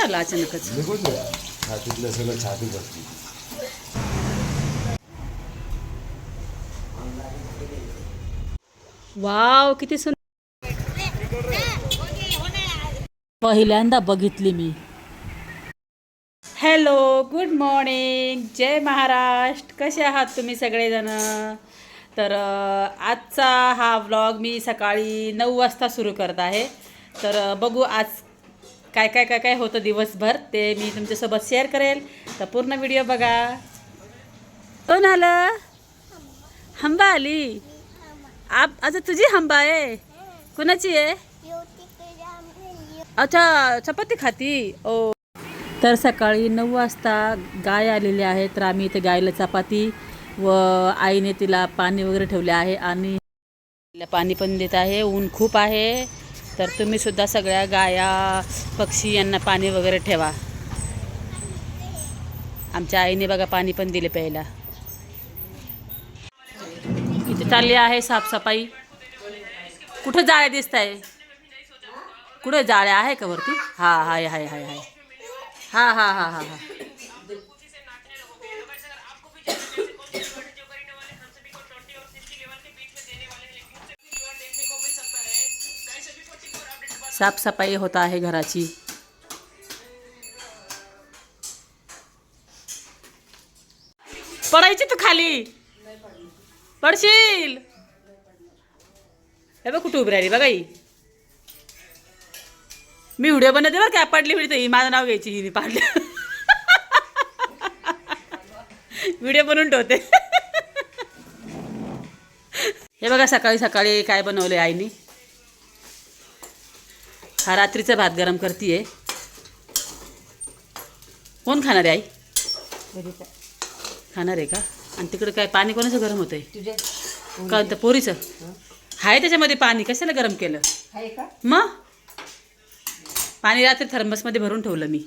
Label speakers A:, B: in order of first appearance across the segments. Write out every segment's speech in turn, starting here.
A: काय आलं अचानकच.
B: निघून द्या छातीतलं सगळं छाती बसली
A: वाव किती सुंदर पहिल्यांदा बघितली मी. हॅलो गुड मॉर्निंग जय महाराष्ट्र. कसे आहात तुम्ही सगळेजण? तर आजचा हा व्लॉग मी सकाळी नऊ वाजता सुरू करत आहे. तर बघू आज काय काय काय काय होतं दिवसभर ते मी तुमच्यासोबत शेअर करेल. तर पूर्ण व्हिडिओ बघा. कोण आलं? हंबा आली. आप अच्छा तुझी हंबा आहे. कुणाची आहे? अच्छा चपाती खाती. ओ. तर सकाळी नऊ वाजता गाय आलेली आहे तर आम्ही इथे गायला चपाती व आईने तिला पाणी वगैरे ठेवले आहे आणि पाणी पण देत आहे. ऊन खूप आहे. तर तुम्ही सुद्धा सगळ्या गाया पक्षी यांना पाणी वगैरे ठेवा. आमच्या आईने बघा पाणी पण दिले प्यायला. इथे चालली आहे साफसफाई. कुठं जाळ्या दिसत आहे कुठं जाळ्या आहे का वरती? हा हाय हाय हाय हाय. हा हा हा हा हा. साफसफाई होत आहे घराची. पडायची तू खाली. पडशील. हे बघ कुठे उभी राहिली बघा ही. मी व्हिडिओ बनवते बरं काय पडली व्हिडिओ. ही माझं नाव घ्यायची हिने पाडली. व्हिडिओ बनवून ठेवते. हे बघा सकाळी सकाळी काय बनवले आईनी. हा रात्रीचा भात गरम करतीये. कोण खाणार आहे आई? खाणार आहे का? आणि तिकडे काय पाणी कोणाचं गरम होतंय?
C: तुझे
A: का पोरीचं. आहे त्याच्यामध्ये पाणी कशाला गरम केलं?
C: आहे का?
A: मग? पाणी रात्री थर्मसमध्ये भरून ठेवलं मी.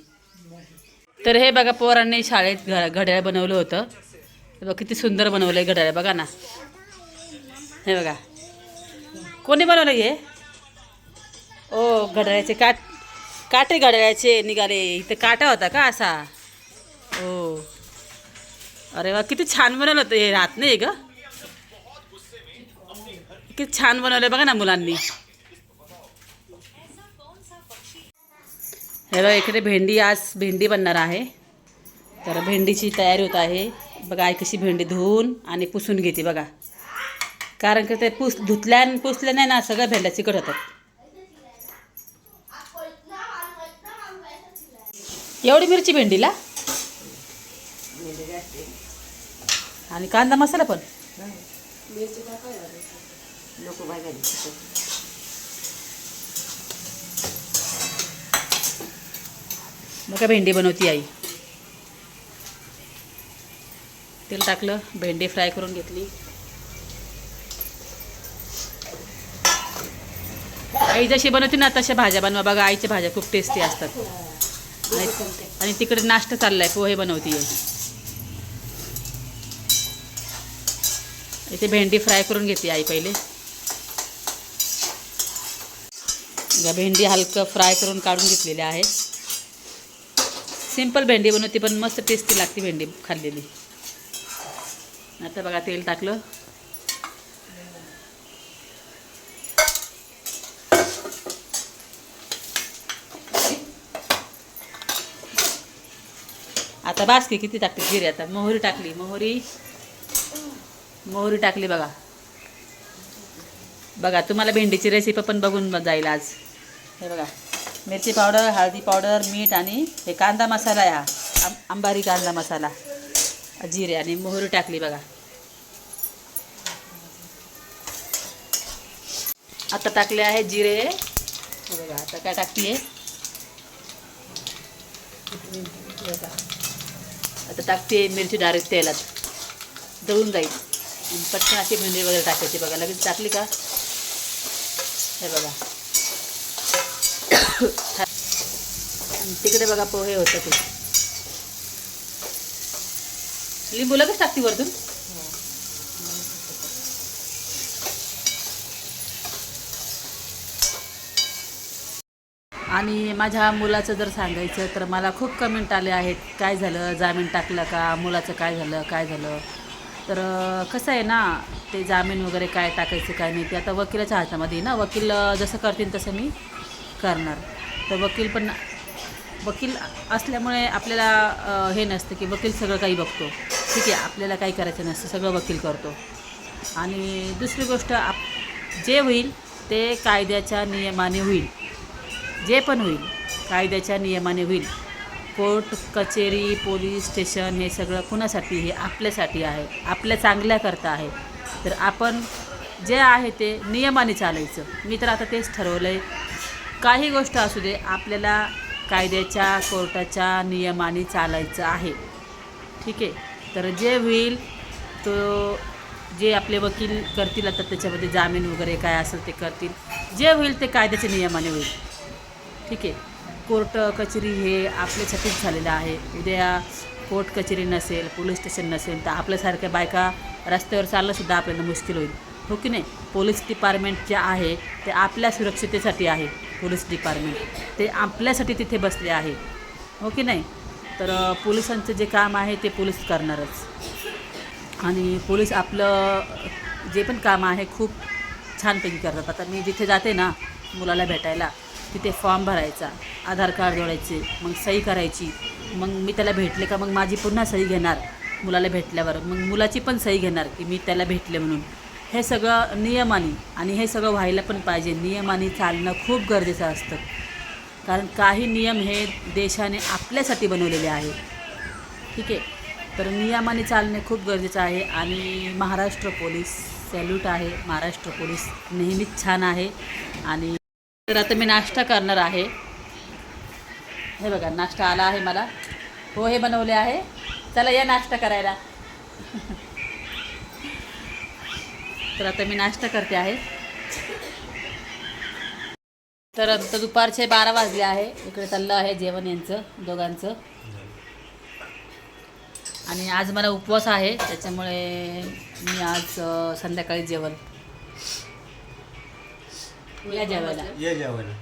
A: तर हे बघा पोरांनी शाळेत घ घड्याळ बनवलं होतं. बघा किती सुंदर बनवलं आहे घड्याळ बघा ना. हे बघा. कोणी बनवलं हे? ओ घड्याळाचे काट काटे घड्याळाचे निघाले. इथे काटा होता का असा? ओ. अरे वा किती छान बनवलं होतं हे राहत नाही ग? किती छान बनवलं बघा ना मुलांनी. हे बघा इकडे भेंडी आज भेंडी बनणार आहे. तर भेंडीची तयारी होत आहे. बघा आई कशी भेंडी धुवून आणि पुसून घेते बघा. कारण की ते पुस धुतल्या आणि पुसल्या नाही ना सगळ्या भेंड्या चिकट होतात. एवढी मिरची भेंडीला? आणि कांदा मसाला पण?
C: घाली
A: बघा भेंडी बनवती आई? तेल टाकलं भेंडी फ्राय करून घेतली. आई जशी बनवते ना तशा भाज्या बनवा. बघा आईच्या भाज्या खूप टेस्टी असतात. आणि तिकडे नाश्ता चाललाय पोहे बनवते. इथे भेंडी फ्राय करून घेते आई पहिले. भेंडी हलकं फ्राय करून काढून घेतलेली आहे. सिंपल भेंडी बनवते पण मस्त टेस्टी लागते भेंडी खाल्लेली. आता बघा तेल टाकलं. आता बासकी किती टाकते जिरे आता? मोहरी टाकली मोहरी. मोहरी टाकली बघा. बघा तुम्हाला भेंडीची रेसिपी पण बघून जाईल आज. हे बघा मिरची पावडर हळदी पावडर मीठ आणि हे कांदा मसाला आहे हा अंबारी कांदा मसाला. जिरे आणि मोहरी टाकली बघा. आता टाकले आहे जिरे. हे बघा आता काय टाकते आता टाकते मिरची डायरेक्ट तेलात. दळून जाईल. पटकन अशी भेंडी वगैरे टाकायची बघा. लगेच टाकली का? हे बघा. तिकडे बघा पोहे होतं ते. लिंबू लगेच टाकते वरतून. आणि माझ्या मुलाचं जर सांगायचं तर मला खूप कमेंट आले आहेत. काय झालं? जामीन टाकलं का? मुलाचं काय झालं? काय झालं? तर कसं आहे ना ते जामीन वगैरे काय टाकायचं काय नाही ते आता वकिलाच्या हातामध्ये ना. वकील जसं करतील तसं मी करणार. तर वकील पण वकील असल्यामुळे आपल्याला हे नसतं की वकील सगळं काही बघतो. ठीक आहे आपल्याला काही करायचं नसतं सगळं वकील करतो. आणि दुसरी गोष्ट आप जे होईल ते कायद्याच्या नियमाने होईल. जे पण होईल कायद्याच्या नियमाने होईल कोर्ट कचेरी पोलीस स्टेशन हे सगळं कुणासाठी? हे आपल्यासाठी आहे आपल्या चांगल्याकरता आहे. तर आपण जे आहे ते नियमाने चालायचं. मी तर आता तेच ठरवलं आहे काही गोष्ट असू दे आपल्याला कायद्याच्या कोर्टाच्या नियमाने चालायचं आहे. ठीक आहे? तर जे होईल तो जे आपले वकील करतील आता त्याच्यामध्ये जामीन वगैरे काय असेल ते करतील. जे होईल ते कायद्याच्या नियमाने होईल. ठीक आहे. कोर्ट कचेरी हे आपल्यासाठीच झालेलं आहे. उद्या कोर्ट कचेरी नसेल पोलीस स्टेशन नसेल तर आपल्यासारख्या बायका रस्त्यावर चालणंसुद्धा आपल्याला मुश्किल होईल. हो की नाही? पोलीस डिपार्टमेंट जे आहे ते आपल्या सुरक्षितेसाठी आहे. Police department. ते आपल्यासाठी तिथे बसले आहे. हो की नाही? तर पोलिसांचं जे काम आहे ते पोलीस करणारच. आणि पोलीस आपलं जे पण काम आहे खूप छानपैकी करतात. आता मी जिथे जाते ना मुलाला भेटायला तिथे फॉर्म भरायचा आधार कार्ड जोडायचे मग सही करायची. मग मी त्याला भेटले का मग माझी पुन्हा सही घेणार मुलाला भेटल्यावर. मग मुलाची पण सही घेणार की मी त्याला भेटले म्हणून. हे सगळं नियमाने आणि हे सगळं व्हायला पण पाहिजे. नियमाने चालणं खूप गरजेचं असतं. कारण काही नियम हे देशाने आपल्यासाठी बनवलेले आहे. ठीक आहे? तर नियमाने चालणे खूप गरजेचं आहे आणि महाराष्ट्र पोलीस सॅल्यूट आहे. महाराष्ट्र पोलीस नेहमीच छान आहे आणि तर आता मी नाश्ता करणार आहे. हे बघा नाश्ता आला आहे मला. हो हे बनवले आहे. चला या नाश्ता करायला. तर आता मी नाश्ता करते आहे. तर आता दुपारचे बारा वाजले आहे. इकडे चाललं आहे जेवण यांचं दोघांचं. आणि आज मला उपवास आहे त्याच्यामुळे मी आज संध्याकाळी जेवण. या जेवायला.
B: ये जेवायला.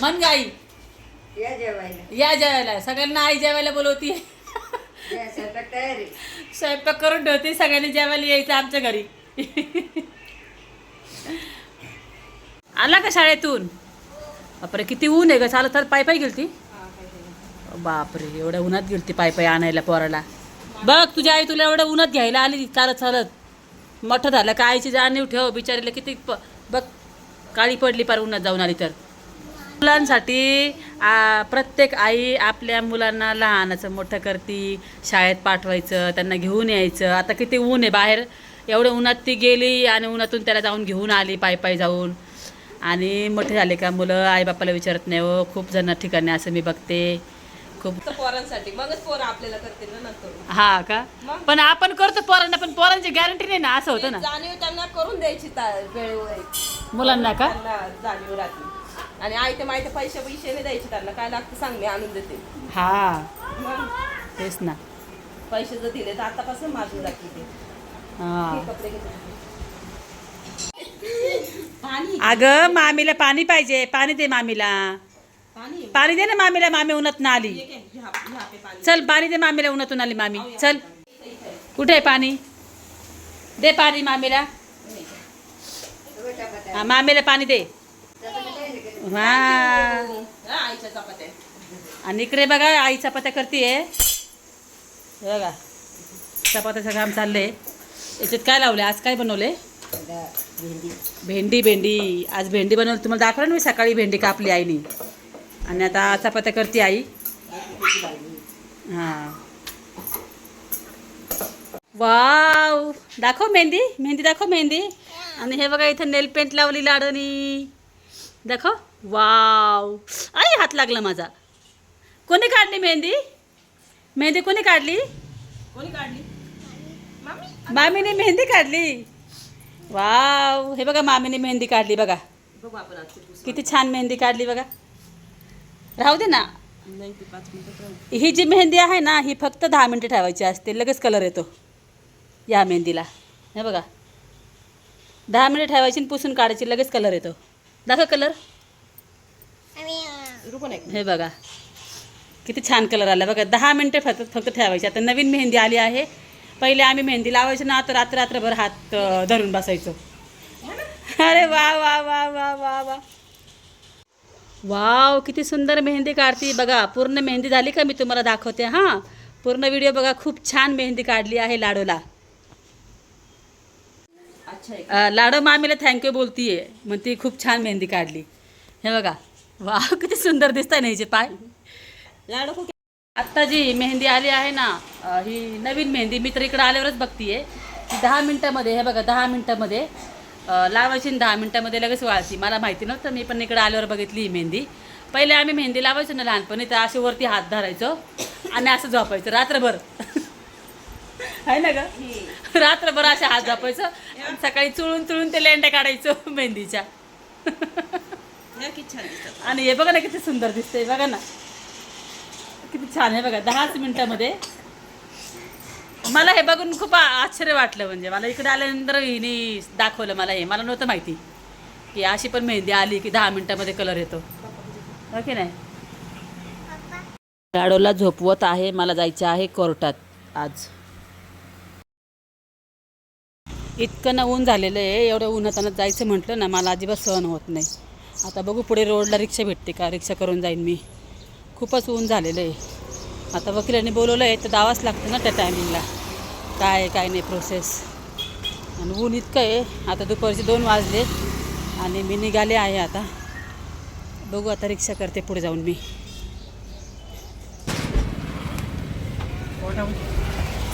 A: मन गाई.
C: या जेवायला.
A: या जेवायला. सगळ्यांना आई जेवायला बोलवती.
C: या स्वयंपाक तयारी
A: स्वयंपाक करून ठेवते. सगळ्यांनी जेवायला यायचं आमच्या घरी. आला का शाळेतून? बापरे किती ऊन आहे ग. चालत तर पाय पाय गेलती. बापरे एवढ्या उन्हात गेलती पाय पाय आणायला पोराला. बघ तुझी आई तुला एवढ्या उन्हात घ्यायला आली चालत चालत. मोठं झालं का आईची जाणीव ठेव बिचारीला किती प बघ काळी पडली पार उन्हात जाऊन आली तर. मुलांसाठी प्रत्येक आई आपल्या मुलांना लहानाचं मोठं करती शाळेत पाठवायचं त्यांना घेऊन यायचं. आता किती ऊन आहे बाहेर. एवढं उन्हात ती गेली आणि उन्हातून त्याला जाऊन घेऊन आली पाय पाय जाऊन. आणि मोठे झाले का मुलं आईबापाला विचारत नाही हो खूप जण ठिकाणी असं मी बघते. खूप
D: पोरांसाठी. मगच पोरं आपल्याला करतील ना नंतर.
A: हा का? पण आपण करतो पोरांना पण पोरांची गॅरंटी नाही ना असं होतं ना.
D: जाणीव त्यांना करून द्यायची ता- वेळेवर.
A: मुलांना का?
D: त्यांना जाणीव राहते. आणि आयते माहिती पैसे पैसे नाही द्यायचे त्यांना. काय लागतं सांग मी आणून देते.
A: हा.
D: मग?
A: तेच ना.
D: पैसे जर दिले तर आतापासून माझून जाते ते.
A: हा.
D: हे कपडे घेते पाणी.
A: अगं मामीला पाणी पाहिजे. पाणी दे मामीला.
D: पाणी
A: दे ना मामीला मामी उन्हात ना आली चल पाणी दे मामीला उन्हातून आली मामी. चल. कुठे आहे पाणी? दे पाणी मामीला. हा मामीला पाणी दे. हा आणि इकडे बघा आई चपात्या करते बघा चपात्याचं काम चाललंय. याच्यात काय लावले आज काय बनवले
C: भेंडी.
A: भेंडी भेंडी. आज भेंडी बनवली. तुम्हाला दाखवलं ना मी सकाळी भेंडी कापली आईनी. आणि आता चपात्या करते आई. हां. वाव. दाखव मेहंदी. मेहंदी दाखव मेहंदी. आणि हे बघा इथं नेल पेंट लावली लाडणी दाखव. वाव. आई हात लागला माझा. कोणी काढली मेहंदी? मेहंदी कोणी काढली?
D: कोणी काढली? मामी.
A: मामीने मेहंदी काढली. वाव. हे बघा मामीने मेहंदी काढली बघा. किती छान मेहंदी काढली बघा. राहू दे ना.
D: नाही ते पाच मिनिटं
A: ही जी मेहंदी आहे ना ही फक्त दहा मिनटं ठेवायची असते. लगेच कलर येतो. या मेहंदीला. हे बघा. दहा मिनिट ठेवायची आणि पुसून काढायची लगेच कलर येतो. दाखव कलर
D: रुको नाही.
A: हे बघा. किती छान कलर आला. बघा दहा मिनटं फक्त फक्त ठेवायची. आता नवीन मेहंदी आली आहे. पहिले आम्ही मेहंदी लावायचो ना आता रात्र रात्रभर हात अं, धरून बसायचो. अरे वा वा वा वा वा वा. वाव किती सुंदर मेहंदी काढती. बघा पूर्ण मेहंदी झाली का मी तुम्हाला दाखवते हां. पूर्ण व्हिडिओ बघा खूप छान मेहंदी काढली आहे लाडूला.
D: अच्छा
A: लाडू मामीला थँक्यू बोलतीये मग ती खूप छान मेहंदी काढली. हे बघा वाव किती सुंदर दिसताय ना हिचे पाय.
D: लाडू खूप
A: आत्ता जी मेहंदी आली आहे ना ही नवीन मेहंदी मी तर इकडे आल्यावरच बघतीये. दहा मिनटामध्ये हे बघा दहा मिनटामध्ये. लावायची दहा मिनटामध्ये लगेच वाळती. मला माहिती नव्हतं मी पण इकडे आल्यावर बघितली ही मेहंदी. पहिले आम्ही मेहंदी लावायचो ना लहानपणी तर असे वरती हात धरायचो आणि असं झोपायचं. रात्रभर. आहे ना ग? रात्रभर असे हात झोपायचं सकाळी चुळून चुळून ते लेंड्या काढायचो मेहंदीच्या. आणि हे बघा ना किती सुंदर दिसतंय बघा ना. किती छान आहे बघा दहाच मिनिटामध्ये. मला हे बघून खूप आश्चर्य वाटलं म्हणजे. मला इकडे आल्यानंतर हिने दाखवलं मला हे. मला नव्हतं माहिती की अशी पण मेहंदी आली की दहा मिनिटामध्ये कलर येतो. हो की नाही? गाडोला झोपवत आहे. मला जायचं आहे कोर्टात आज. इतकं ना ऊन झालेलं आहे. एवढं उन्हातानात जायचं म्हटलं ना मला अजिबात सहन होत नाही. आता बघू पुढे रोडला रिक्षा भेटते का? रिक्षा करून जाईन मी. खूपच ऊन झालेलं आहे. आता वकिलांनी बोलवलं आहे तर दावाच लागतं ना त्या टायमिंगला काय आहे काय नाही प्रोसेस आणि ऊन इतकं आहे आता दुपारचे दोन वाजले आणि मी निघाले आहे आता. बघू आता रिक्षा करते पुढे जाऊन मी.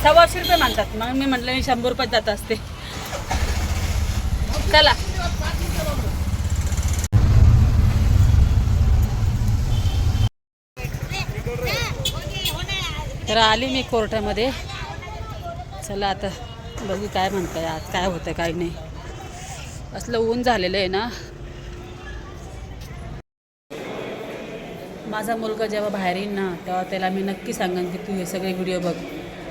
A: सव्वाशे रुपये मानतात. मग मी म्हटलं मी शंभर रुपयात जात असते. चला. तर आली मी कोर्टामध्ये. चला आता बघू काय म्हणताय आज काय होतं काय नाही. असलं ऊन झालेलं आहे ना. माझा मुलगा जेव्हा बाहेर येईल ना तेव्हा त्याला मी नक्की सांगेन की तू हे सगळे व्हिडिओ बघ.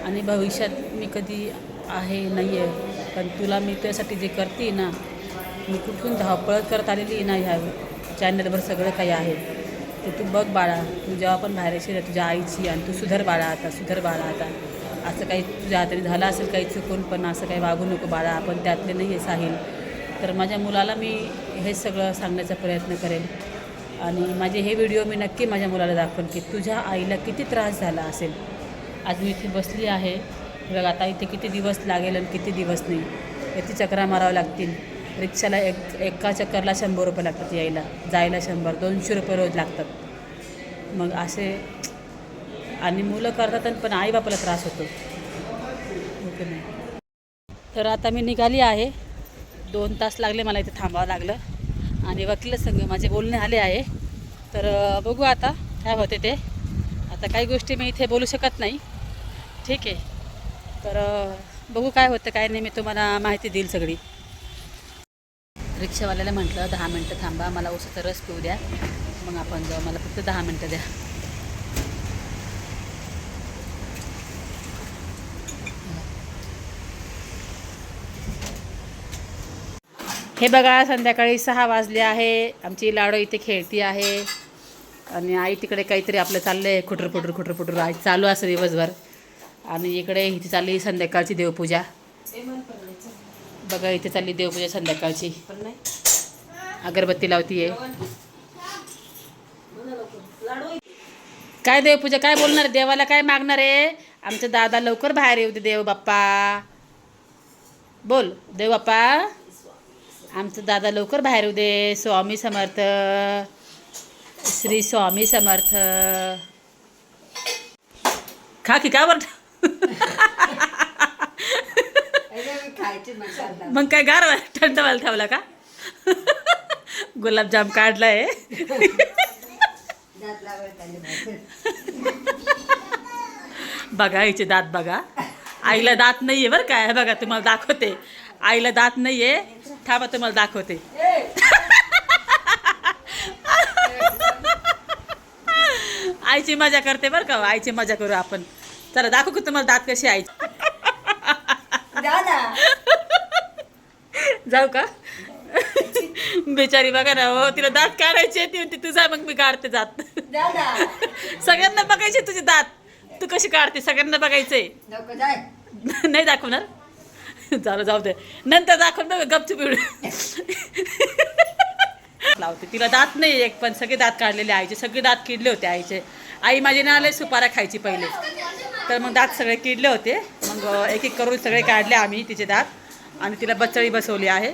A: आणि भविष्यात मी कधी आहे नाही आहे पण तुला मी त्यासाठी जे करते ना मी कुठून धावपळत करत आलेली आहे ना ह्या चॅनलवर सगळं काही आहे. तर तू बघ बाळा तू जेव्हा पण बाहेर येशील तुझ्या आईची आणि तू सुधर बाळा आता सुधर बाळा आता. असं काही तुझ्या हाताने झालं असेल काही चुकून पण असं काही वागू नको बाळा आपण त्यातले नाही आहे साहिल. तर माझ्या मुलाला मी हे सगळं सांगण्याचा प्रयत्न करेन. आणि माझे हे व्हिडिओ मी नक्की माझ्या मुलाला दाखवेन की तुझ्या आईला किती त्रास झाला असेल. आज मी इथे बसली आहे. बघ आता इथे किती दिवस लागेल आणि किती दिवस नाही. किती चक्रा मारावं लागतील. रिक्षाला एक एका चक्करला शंभर रुपये लागतात यायला जायला शंभर दोनशे रुपये रोज लागतात. मग असे आणि मुलं करतात आणि पण आईबापाला त्रास होतो. ओके नाही तर आता मी निघाली आहे. दोन तास लागले मला इथे थांबावं लागलं. आणि वकील संघ माझे बोलणे आले आहे. तर बघू आता काय होते ते. आता काही गोष्टी मी इथे बोलू शकत नाही. ठीक आहे. तर बघू काय होतं काय नाही मी तुम्हाला माहिती देईल सगळी. रिक्षावाल्याला म्हटलं दहा मिनटं थांबा मला उसाचा रस पिऊ द्या. मग आपण जाऊ मला फक्त दहा मिनटं द्या. हे बघा संध्याकाळी सहा वाजले आहे. आमची लाडो इथे खेळती आहे. आणि आई तिकडे काहीतरी आपलं चाललं आहे खुटर खुटर खुटर खुटर आई चालू असं दिवसभर. आणि इकडे इथे चालली संध्याकाळची देवपूजा. बघा इथे चालली देवपूजा संध्याकाळची. अगरबत्ती लावतीये. काय देवपूजा? काय बोलणार? देवाला काय मागणार आहे? आमचा दादा लवकर बाहेर येऊ दे देव बाप्पा. बोल देव बाप्पा. आमचं दादा लवकर बाहेर येऊ दे स्वामी समर्थ. श्री स्वामी समर्थ. खा की का बरं?
C: खायची
A: मग काय गार थंड व्हायला ठेवला का? गुलाबजाम काढलाय.
C: दात
A: बघा हिचे दात बघा. आईला दात नाहीये बरं काय हे बघा तुम्हाला दाखवते. आईला दात नाहीये. थांबा तुम्हाला दाखवते. आईची मजा करते बरं का आईची मजा करू आपण. चला दाखवू का तुम्हाला दात कशी आईची जाऊ का? बेचारी बघा ना हो तिला दात काढायचे ती म्हणते तू जा मग मी काढते
C: ना
A: सगळ्यांना बघायचे तुझे दात. तू कशी काढते? सगळ्यांना
C: जाय.
A: नाही दाखवणार? झालं जाऊ दे. नंतर दाखव ना गपचूप लावते. तिला दात नाही एक पण सगळे दात काढलेले आईचे. सगळे दात किडले होते आईचे. आई माझी ना आले सुपारा खायची पहिले. तर मग दात सगळे किडले होते. मग एक एक करून सगळे काढले आम्ही तिचे दात. आणि तिला बचळी बसवली आहे.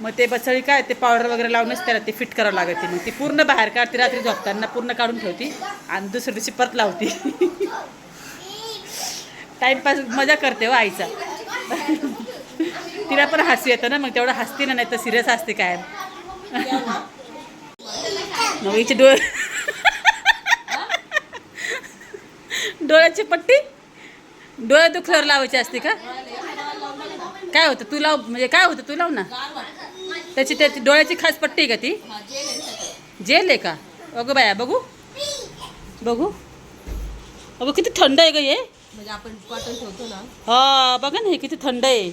A: मग ते बसळी काय ते पावडर वगैरे लावूनच त्याला ते फिट करावं लागते मग ती पूर्ण बाहेर काढते रात्री झोपताना पूर्ण काढून ठेवती आणि दुसऱ्या दिवशी परत लावती. टाईमपास मजा करते हो आईचा. तिला पण हसू येतं ना मग तेवढं हसते ना नाही तर सिरियस असते काय मग हिचे डोळे डोळ्याची पट्टी? डोळे दुखल्यावर लावायची असते का? काय होतं? तू लाव म्हणजे काय होतं? तू लाव ना. त्याची त्याची डोळ्याची खास पट्टी आहे का ती? जेल आहे का? अगं बाया बघू. बघू. अगं किती थंड आहे ग हे.
D: म्हणजे आपण कॉटन ठेवतो ना.
A: हा बघा ना हे किती थंड आहे.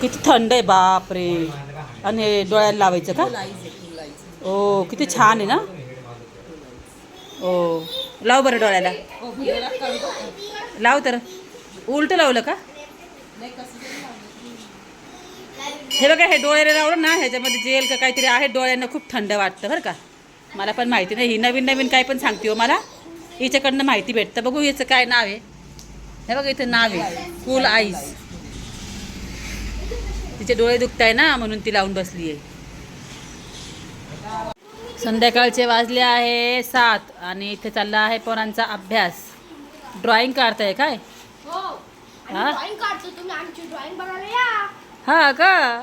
A: किती थंड आहे बाप रे आणि हे डोळ्याला लावायचं का? ओ किती छान आहे ना? ओ लाव बरं डोळ्याला.
D: हो?
A: लाव तर. उलट लावलं का? हे बघा हे डोळे लावलं ना ह्याच्यामध्ये जेल का काहीतरी आहे डोळ्यांना खूप थंड वाटतं बरं का? मला पण माहिती नाही ही नवीन नवीन काय पण सांगते हो मला. हिच्याकडनं माहिती भेटतं. बघू याचं काय नाव आहे. हे बघा इथं नाव आहे. कूल आईस तिचे डोळे दुखत आहे ना म्हणून ती लावून बसली आहे. संध्याकाळचे वाजले आहे सात आणि इथे चालला आहे पोरांचा अभ्यास. ड्रॉइंग काढताय काय?
E: हो?
A: हा?
E: ड्रॉइंग काढतो तुम्ही आमची ड्रॉइंग बनायला या.
A: हा का?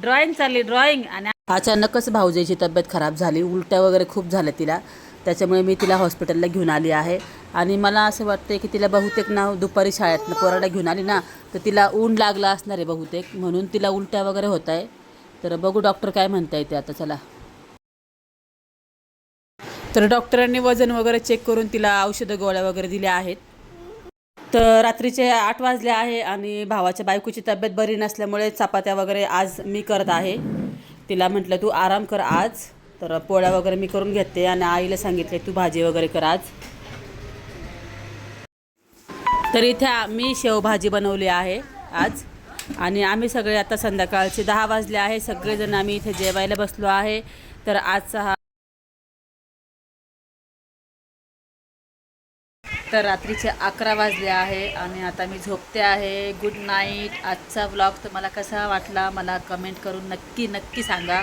A: ड्रॉइंग चालली ड्रॉइंग आणि अचानकच भाऊजाईची तब्येत खराब झाली उलट्या वगैरे खूप झाल्या तिला. त्याच्यामुळे मी तिला हॉस्पिटलला घेऊन आली आहे. आणि मला असं वाटतं की तिला बहुतेक ना दुपारी शाळेतनं पोराला घेऊन आली ना तर तिला ऊन लागला असणार आहे बहुतेक. म्हणून तिला उलट्या वगैरे होत आहे. तर बघू डॉक्टर काय म्हणता येते आता चला. तर डॉक्टरांनी वजन वगैरे चेक करून तिला औषधं गोळ्या वगैरे दिल्या आहेत. तर रात्रीचे आठ वाजले आहे आणि भावाच्या बायकोची तब्येत बरी नसल्यामुळे चपात्या वगैरे आज मी करत आहे. तिला म्हटलं तू आराम कर आज तर पोळ्या वगैरे मी करून घेते आणि आईला सांगितले तू भाजी वगैरे कर आज. तर इथे मी शेवभाजी बनवली आहे आज. आणि आम्ही सगळे आता संध्याकाळचे दहा वाजले आहे. सगळेजण आम्ही इथे जेवायला बसलो आहे. तर आजचा हा तर रात्रीचे अकरा वाजले आहे आणि आता मी झोपते आहे. गुड नाईट आजचा ब्लॉग तुम्हाला कसा वाटला मला कमेंट करून नक्की नक्की सांगा.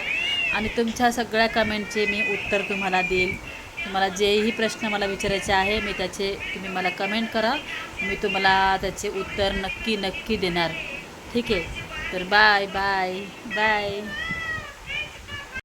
A: आणि तुमच्या सगळ्या कमेंटचे मी उत्तर तुम्हाला देईल. तुम्हाला जेही प्रश्न मला विचारायचे आहे मी त्याचे तुम्ही मला कमेंट करा. मी तुम्हाला त्याचे उत्तर नक्की नक्की देणार. ठीक आहे? तर बाय बाय बाय